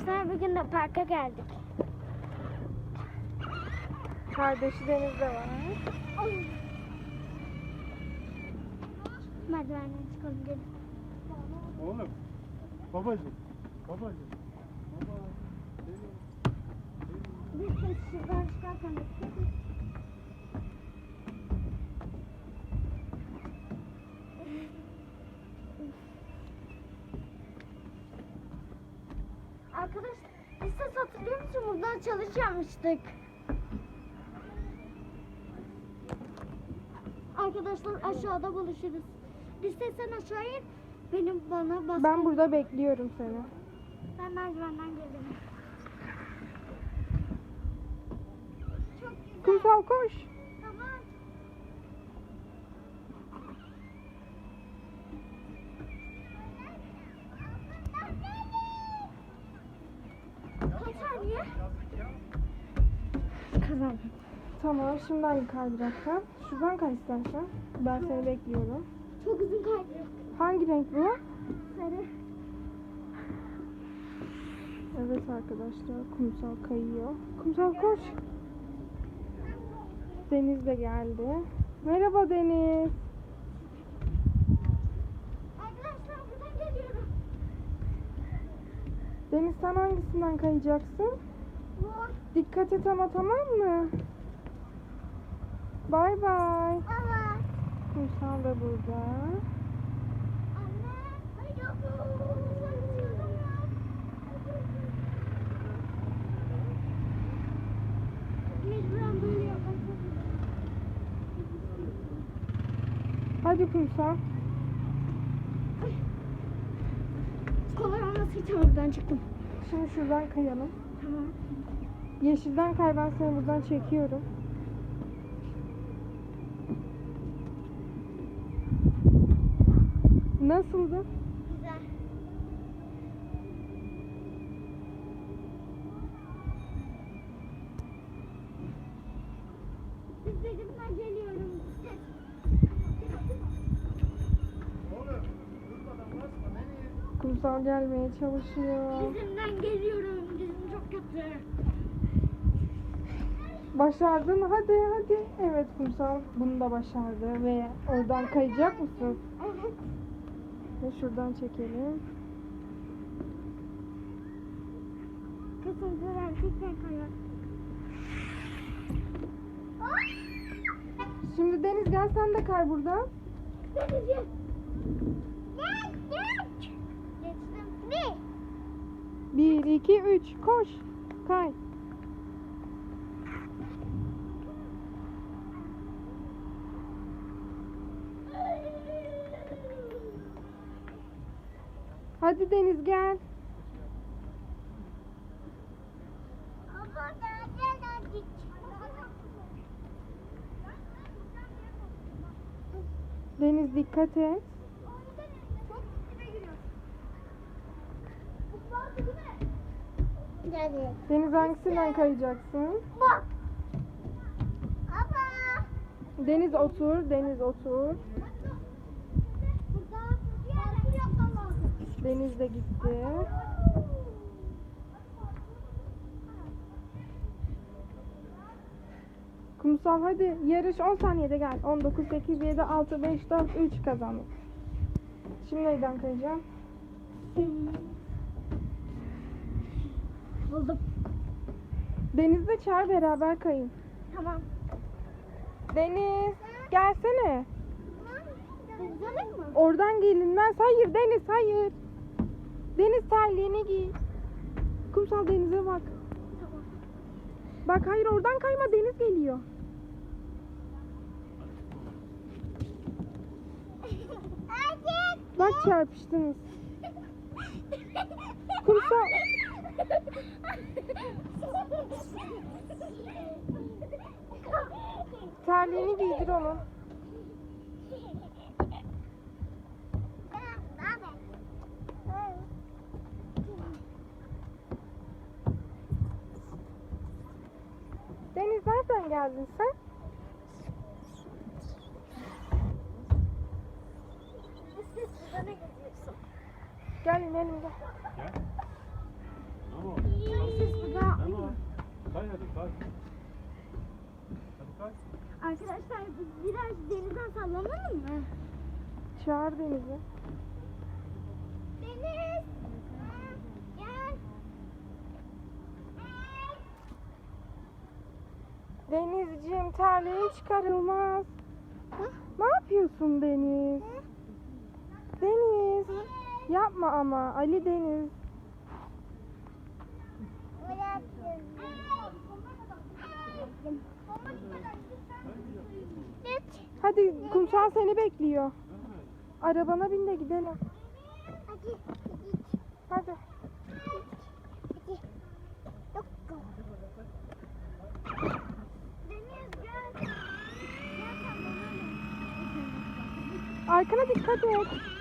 Arkadaşlar bugün de parka geldik. Kardeşi Deniz de var. Merdivenden çıkalım gelin. Oğlum. Babacım. Babacım. Baba. Biz de şuradan çıkarken Arkadaş, biz ses hatırlıyor musun? Buradan çalış yapmıştık. Arkadaşlar aşağıda buluşuruz. De sen aşağıya in, benim bana bas. Ben burada bekliyorum seni. Ben merdivenden geldim. Kumsal koş. Kazandım. Tamam şimdi hangi kaydıraktan? Şuradan kay istersen. Ben seni bekliyorum. Çok uzun kaydı. Hangi renk bu? Sarı. Evet arkadaşlar kumsal kayıyor. Kumsal koş. Deniz de geldi. Merhaba Deniz. Arkadaşlar buradan geliyorum. Deniz sen hangisinden kayacaksın? Dikkat et ama tamam mı? Bay bay. Ama. Kumsal da burada. Hadi kumsal. Olması için oradan çıktım. Şimdi şuradan kayalım. Tamam. Yeşilden kay ben seni buradan çekiyorum. Nasıldı? Güzel. Biz benimle geliyorum. Kumsal gelmeye çalışıyor. Dizimden geliyorum. Dizim çok kötü. Başardın hadi hadi. Evet kumsal bunu da başardı ve oradan kayacak mısın? Evet. Ve şuradan çekelim. Kızım kayar. Şimdi Deniz gel sen de kay buradan. Denizciğim. Gel gel. Geçtim. 1, 2, 3 koş. Kay. Hadi Deniz gel. Deniz dikkat et. Deniz hangisinden kayacaksın? Bak. Deniz otur, Deniz otur. Burada bir yapmam lazım. Deniz de gitti. Kumsal hadi yarış 10 saniyede gel. 19, 8, 7, 6, 5, 4, 3 kazandık. Şimdi neyden kayacağım? Buldum. Deniz'le çağır beraber kayın. Tamam. Deniz gelsene. Oradan gelinmez. Hayır Deniz hayır. Deniz terliğini giy. Kumsal denize bak. Bak hayır oradan kayma deniz geliyor. Bak çarpıştınız. Kumsal. Terliğini giydir onun. geldin sen? Gel inelim gel. Gel. Tamam. Tamam. Kay hadi kay. Hadi kay. Arkadaşlar biraz denizden sallanalım mı? Çağır denizi. Denizciğim terliğin çıkarılmaz. Ne yapıyorsun Deniz? Deniz. Yapma ama Ali Deniz. Hadi kumsal seni bekliyor. Arabana bin de gidelim. Hadi. Hadi. Yok. Deniz gel. Gel sallanalım. Arkana dikkat et.